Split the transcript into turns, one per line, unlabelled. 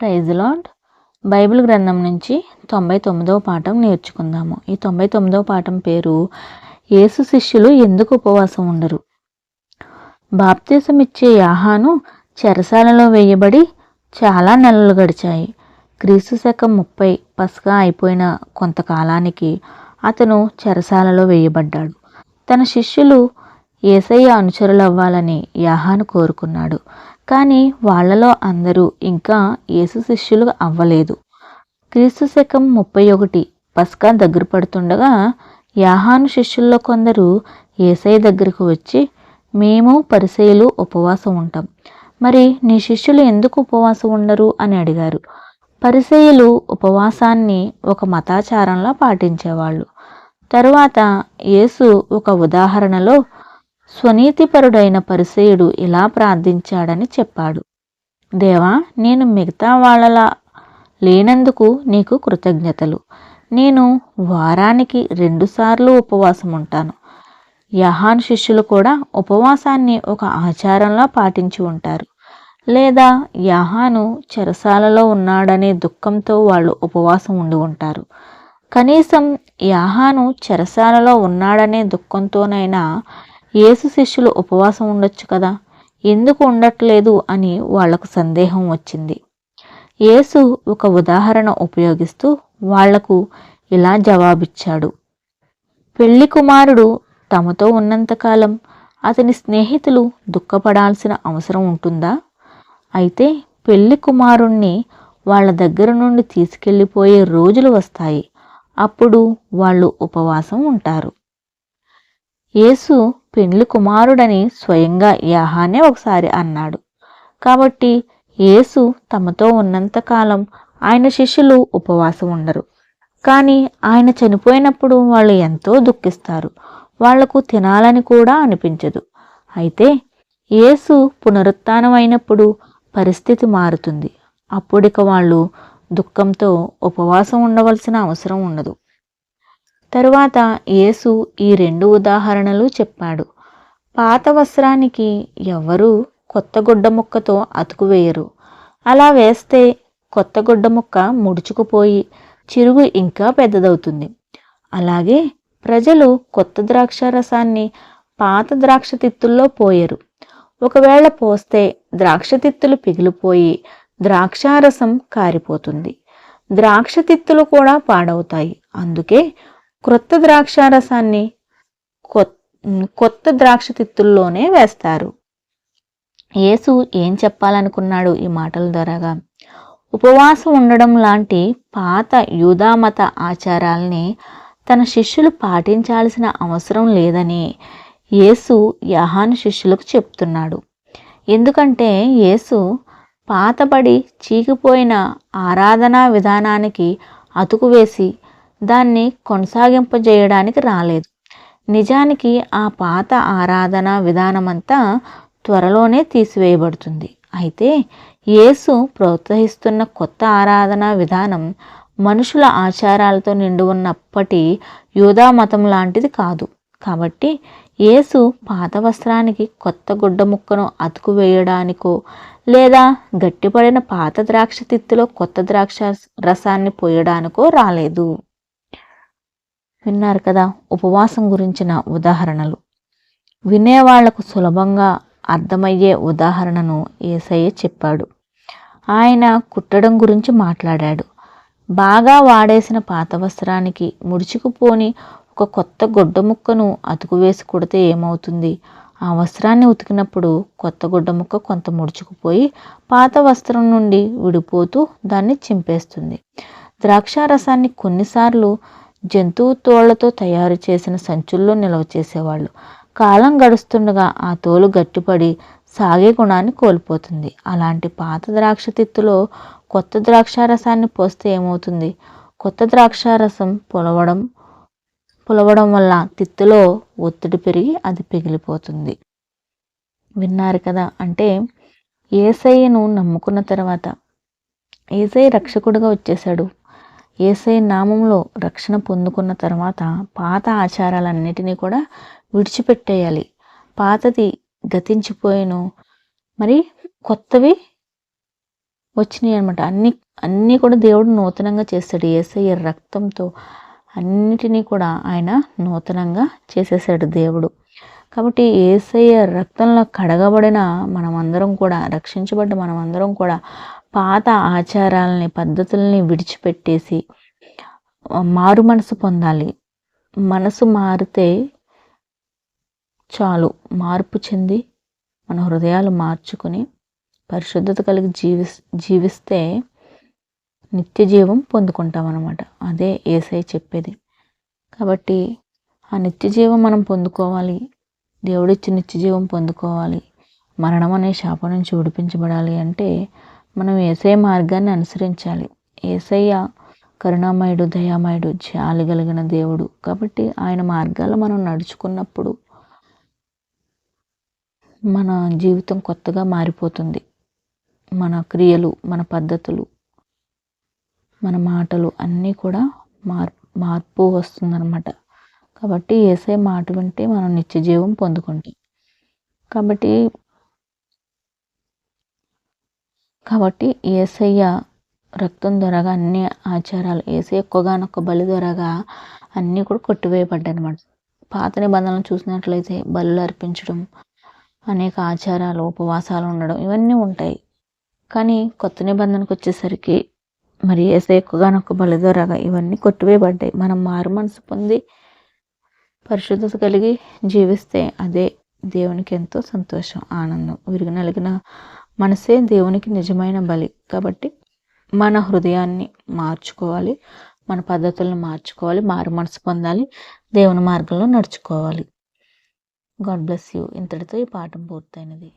Praise lord Bible గ్రంథం నుంచి తొంభై తొమ్మిదవ పాఠం నేర్చుకుందాము. ఈ తొంభై తొమ్మిదవ పాఠం పేరు యేసు శిష్యులు ఎందుకు ఉపవాసం ఉండరు? బాప్తీసం ఇచ్చే యాహాను చెరసాలలో వేయబడి చాలా నెలలు గడిచాయి. క్రీస్తు శకం ముప్పై పసుగా అయిపోయిన కొంతకాలానికి అతను చెరసాలలో వేయబడ్డాడు. తన శిష్యులు ఏసయ్య అనుచరులు అవ్వాలని యాహాను కోరుకున్నాడు. కానీ వాళ్ళలో అందరూ ఇంకా యేసు శిష్యులు అవ్వలేదు. క్రీస్తు శకం ముప్పై ఒకటి పస్కా దగ్గర పడుతుండగా యాహాను శిష్యుల్లో కొందరు ఏసై దగ్గరకు వచ్చి మేము పరిసయులు ఉపవాసం ఉంటాం. మరి నీ శిష్యులు ఎందుకు ఉపవాసం ఉండరు? అని అడిగారు. పరిసయులు ఉపవాసాన్ని ఒక మతాచారంలా పాటించేవాళ్ళు. తరువాత యేసు ఒక ఉదాహరణలో స్వనీతిపరుడైన పరిసయుడు ఇలా ప్రార్థించాడని చెప్పాడు. దేవా నేను మిగతా వాళ్ళలా లేనందుకు నీకు కృతజ్ఞతలు. నేను వారానికి రెండుసార్లు ఉపవాసం ఉంటాను యహాన్ శిష్యులు కూడా ఉపవాసాన్ని ఒక ఆచారంలో పాటించి ఉంటారు. లేదా యహాను చెరసాలలో ఉన్నాడనే దుఃఖంతో వాళ్ళు ఉపవాసం ఉండి ఉంటారు. కనీసం యాహాను చెరసాలలో ఉన్నాడనే దుఃఖంతోనైనా యేసు శిష్యులు ఉపవాసం ఉండొచ్చు కదా? ఎందుకు ఉండట్లేదు అని వాళ్ళకు సందేహం వచ్చింది. యేసు ఒక ఉదాహరణ ఉపయోగిస్తూ వాళ్ళకు ఇలా జవాబిచ్చాడు. పెళ్ళి కుమారుడు తమతో ఉన్నంతకాలం అతని స్నేహితులు దుఃఖపడాల్సిన అవసరం ఉంటుందా? అయితే పెళ్ళి కుమారుణ్ణి వాళ్ళ దగ్గర నుండి తీసుకెళ్ళిపోయే రోజులు వస్తాయి. అప్పుడు వాళ్ళు ఉపవాసం ఉంటారు. యేసు పెండ్లి కుమారుడని స్వయంగా యాహానే ఒకసారి అన్నాడు. కాబట్టి యేసు తమతో ఉన్నంతకాలం ఆయన శిష్యులు ఉపవాసం ఉండరు. కానీ ఆయన చనిపోయినప్పుడు వాళ్ళు ఎంతో దుఃఖిస్తారు. వాళ్ళకు తినాలని కూడా అనిపించదు. అయితే యేసు పునరుత్నం అయినప్పుడు పరిస్థితి మారుతుంది. అప్పుడిక వాళ్ళు దుఃఖంతో ఉపవాసం ఉండవలసిన అవసరం ఉండదు. తరువాత యేసు ఈ రెండు ఉదాహరణలు చెప్పాడు. పాత వస్త్రానికి ఎవరు కొత్త గుడ్డ ముక్కతో అతుకు వేయరు. అలా వేస్తే కొత్త గుడ్డ ముక్క ముడుచుకుపోయి చిరుగు ఇంకా పెద్దదవుతుంది. అలాగే ప్రజలు కొత్త ద్రాక్ష రసాన్ని పాత ద్రాక్ష తిత్తుల్లో పోయరు. ఒకవేళ పోస్తే ద్రాక్ష తిత్తులు పిగిలిపోయి ద్రాక్షారసం కారిపోతుంది. ద్రాక్ష తిత్తులు కూడా పాడవుతాయి. అందుకే క్రొత్త ద్రాక్షారసాన్ని కొత్త ద్రాక్ష తిత్తుల్లోనే వేస్తారు. యేసు ఏం చెప్పాలనుకున్నాడు ఈ మాటల ద్వారాగా? ఉపవాసం ఉండడం లాంటి పాత యూదామత ఆచారాల్ని తన శిష్యులు పాటించాల్సిన అవసరం లేదని యేసు యహాన్ శిష్యులకు చెప్తున్నాడు. ఎందుకంటే యేసు పాతబడి చీకిపోయిన ఆరాధనా విధానానికి అతుకు వేసి దాన్ని కొనసాగింపజేయడానికి రాలేదు. నిజానికి ఆ పాత ఆరాధన విధానమంతా త్వరలోనే తీసివేయబడుతుంది. అయితే యేసు ప్రోత్సహిస్తున్న కొత్త ఆరాధన విధానం మనుషుల ఆచారాలతో నిండి ఉన్నప్పటి యూదా మతం లాంటిది కాదు. కాబట్టి యేసు పాత వస్త్రానికి కొత్త గుడ్డ ముక్కను అతుకు వేయడానికో లేదా గట్టిపడిన పాత ద్రాక్ష తిత్తులో కొత్త ద్రాక్ష రసాన్ని పోయడానికో రాలేదు. విన్నారు కదా ఉపవాసం గురించిన ఉదాహరణలు. వినేవాళ్ళకు సులభంగా అర్థమయ్యే ఉదాహరణను ఏసయ్య చెప్పాడు. ఆయన కుట్టడం గురించి మాట్లాడాడు. బాగా వాడేసిన పాత వస్త్రానికి ముడుచుకుపోని ఒక కొత్త గుడ్డ ముక్కను అతుకు వేసి కుడితే ఏమవుతుంది? ఆ వస్త్రాన్ని ఉతికినప్పుడు కొత్త గుడ్డ ముక్క కొంత ముడుచుకుపోయి పాత వస్త్రం నుండి విడిపోతూ దాన్ని చింపేస్తుంది. ద్రాక్షారసాన్ని కొన్నిసార్లు జంతువు తోళ్ళతో తయారు చేసిన సంచుల్లో నిల్వ చేసేవాళ్ళు. కాలం గడుస్తుండగా ఆ తోలు గట్టిపడి సాగే గుణాన్ని కోల్పోతుంది. అలాంటి పాత ద్రాక్ష తిత్తులో కొత్త ద్రాక్షారసాన్ని పోస్తే ఏమవుతుంది? కొత్త ద్రాక్షారసం పొలవడం పులవడం వల్ల తిత్తులో ఒత్తిడి పెరిగి అది పిగిలిపోతుంది. విన్నారు కదా! అంటే ఏసయ్యను నమ్ముకున్న తర్వాత ఏసై రక్షకుడిగా వచ్చేసాడు ఏసై నామంలో రక్షణ పొందుకున్న తర్వాత పాత ఆచారాలన్నిటినీ కూడా విడిచిపెట్టేయాలి. పాతది గతించిపోయిను. మరి కొత్తవి వచ్చినాయి అనమాట అన్ని అన్నీ కూడా దేవుడు నూతనంగా చేస్తాడు. ఏసయ్య రక్తంతో అన్నిటినీ కూడా ఆయన నూతనంగా చేసేసాడు దేవుడు. కాబట్టి ఏసయ్య రక్తంలో కడగబడిన మనమందరం కూడా రక్షించబడ్డ మనమందరం కూడా పాత ఆచారాలని పద్ధతుల్ని విడిచిపెట్టేసి మారు మనసు పొందాలి. మనసు మారితే చాలు. మార్పు చెంది మన హృదయాలు మార్చుకుని పరిశుద్ధత కలిగి జీవి జీవిస్తే నిత్య జీవం పొందుకుంటాం అనమాట అదే ఏసై చెప్పేది. కాబట్టి ఆ నిత్య జీవం మనం పొందుకోవాలి. దేవుడిచ్చి నిత్య జీవం పొందుకోవాలి. మరణం అనే శాపం నుంచి విడిపించబడాలి అంటే మనం ఏసై మార్గాన్ని అనుసరించాలి. ఏసయ్య కరుణామయుడు దయామయుడు జాలి కలిగిన దేవుడు. కాబట్టి ఆయన మార్గాలు మనం నడుచుకున్నప్పుడు మన జీవితం కొత్తగా మారిపోతుంది. మన క్రియలు మన పద్ధతులు మన మాటలు అన్నీ కూడా మార్ మార్పు వస్తుందన్నమాట. కాబట్టి ఏసై మాట వింటే మనం నిత్యజీవం పొందుకుంటాం. కాబట్టి కాబట్టి ఏసయ్య రక్తం ద్వారాగా అన్ని ఆచారాలు ఏసై ఒక్కగానొక్క బలి ద్వారాగా అన్నీ కూడా కొట్టివేయబడ్డాయి అనమాట పాత నిబంధనలు చూసినట్లయితే బలు అర్పించడం అనేక ఆచారాలు ఉపవాసాలు ఉండడం ఇవన్నీ ఉంటాయి. కానీ కొత్త నిబంధనకు వచ్చేసరికి మరి ఏసై ఎక్కువగానొక్క బలి ద్వారాగా ఇవన్నీ కొట్టివేయబడ్డాయి. మనం మారు మనసు పొంది పరిశుద్ధత కలిగి జీవిస్తే అదే దేవునికి ఎంతో సంతోషం ఆనందం విరిగి నలిగిన మనసే దేవునికి నిజమైన బలి. కాబట్టి మన హృదయాన్ని మార్చుకోవాలి. మన పద్ధతులను మార్చుకోవాలి. మారు మనసు పొందాలి. దేవుని మార్గంలో నడుచుకోవాలి. God bless you. ఇంతటితో ఈ పాఠం పూర్తయినది.